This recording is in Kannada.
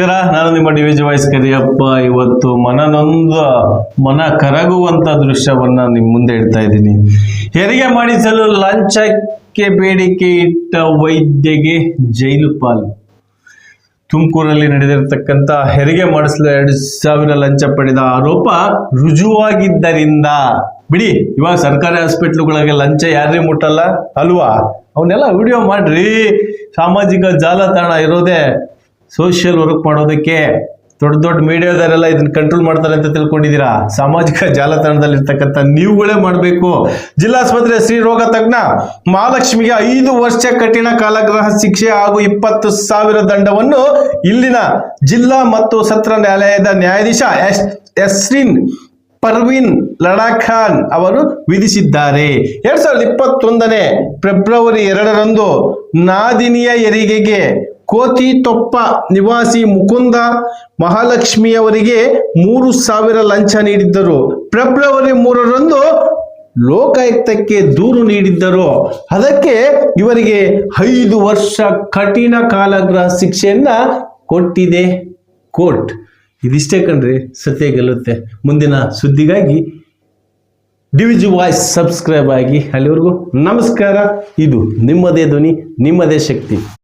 ನಾನು ನಿಮ್ಮ ಡಿ ವಿಜ್ ವಾಯ್ಸ್ ಕರಿಯಪ್ಪ. ಇವತ್ತು ಮನನೊಂದ, ಮನ ಕರಗುವಂತ ದೃಶ್ಯವನ್ನ ನಿಮ್ ಮುಂದೆ ಇಡ್ತಾ ಇದ್ದೀನಿ. ಹೆರಿಗೆ ಮಾಡಿಸಲು ಲಂಚಕ್ಕೆ ಬೇಡಿಕೆ ಇಟ್ಟ ವೈದ್ಯಗೆ ಜೈಲು ಪಾಲು. ತುಮಕೂರಲ್ಲಿ ನಡೆದಿರತಕ್ಕಂತ ಹೆರಿಗೆ ಮಾಡಿಸಲು ಎರಡು ಸಾವಿರ ಲಂಚ ಪಡೆದ ಆರೋಪ ರುಜುವಾಗಿದ್ದರಿಂದ. ಬಿಡಿ, ಇವಾಗ ಸರ್ಕಾರಿ ಹಾಸ್ಪಿಟ್ಲುಗಳಿಗೆ ಲಂಚ ಯಾರೇ ಮುಟ್ಟಲ್ಲ? ಅಲ್ವಾ? ಅವನ್ನೆಲ್ಲ ವಿಡಿಯೋ ಮಾಡ್ರಿ. ಸಾಮಾಜಿಕ ಜಾಲತಾಣ ಇರೋದೇ ಸೋಷಿಯಲ್ ವರ್ಕ್ ಮಾಡೋದಕ್ಕೆ ದೊಡ್ಡ ದೊಡ್ಡ ಮೀಡಿಯಾದವರೆಲ್ಲ ಇದನ್ನ ಕಂಟ್ರೋಲ್ ಮಾಡ್ತಾರೆ ಅಂತ ತಿಳ್ಕೊಂಡಿದ್ದೀರಾ? ಸಾಮಾಜಿಕ ಜಾಲತಾಣದಲ್ಲಿ ಇರ್ತಕ್ಕಂಥ ನೀವುಗಳೇ ಮಾಡಬೇಕು. ಜಿಲ್ಲಾಸ್ಪತ್ರೆ ಶ್ರೀ ರೋಗ ತಜ್ಞ ಮಹಾಲಕ್ಷ್ಮಿಗೆ ಐದು ವರ್ಷ ಕಠಿಣ ಕಾಲಗ್ರಹ ಶಿಕ್ಷೆ ಹಾಗೂ ಇಪ್ಪತ್ತು ಸಾವಿರ ದಂಡವನ್ನು ಇಲ್ಲಿನ ಜಿಲ್ಲಾ ಮತ್ತು ಸತ್ರ ನ್ಯಾಯಾಲಯದ ನ್ಯಾಯಾಧೀಶ ಎಸ್ ಎಸ್ರಿನ್ ಪರ್ವಿನ್ ಲಡಾಖಾನ್ ಅವರು ವಿಧಿಸಿದ್ದಾರೆ. ಎರಡ್ ಸಾವಿರದ ಇಪ್ಪತ್ತೊಂದನೇ ಫೆಬ್ರವರಿ ಎರಡರಂದು ನಾದಿನಿಯ ಹೆರಿಗೆಗೆ ಕೋತಿ ತೊಪ್ಪ ನಿವಾಸಿ ಮುಕುಂದ ಮಹಾಲಕ್ಷ್ಮಿಯವರಿಗೆ ಮೂರು ಸಾವಿರ ಲಂಚ ನೀಡಿದ್ದರು. ಫೆಬ್ರವರಿ ಮೂರರಂದು ಲೋಕಾಯುಕ್ತಕ್ಕೆ ದೂರು ನೀಡಿದ್ದರು. ಅದಕ್ಕೆ ಇವರಿಗೆ ಐದು ವರ್ಷ ಕಠಿಣ ಕಾಲಗ್ರಹ ಶಿಕ್ಷೆಯನ್ನ ಕೊಟ್ಟಿದೆ ಕೋರ್ಟ್. ಇದಿಷ್ಟೇ ಕಣ್ರಿ, ಸತ್ಯ ಗೆಲ್ಲುತ್ತೆ. ಮುಂದಿನ ಸುದ್ದಿಗಾಗಿ ಡಿವಿಜಿ ವಾಯ್ಸ್ ಸಬ್ಸ್ಕ್ರೈಬ್ ಆಗಿ ಅಲ್ಲಿವರೆಗೂ ನಮಸ್ಕಾರ. ಇದು ನಿಮ್ಮದೇ ಧ್ವನಿ, ನಿಮ್ಮದೇ ಶಕ್ತಿ.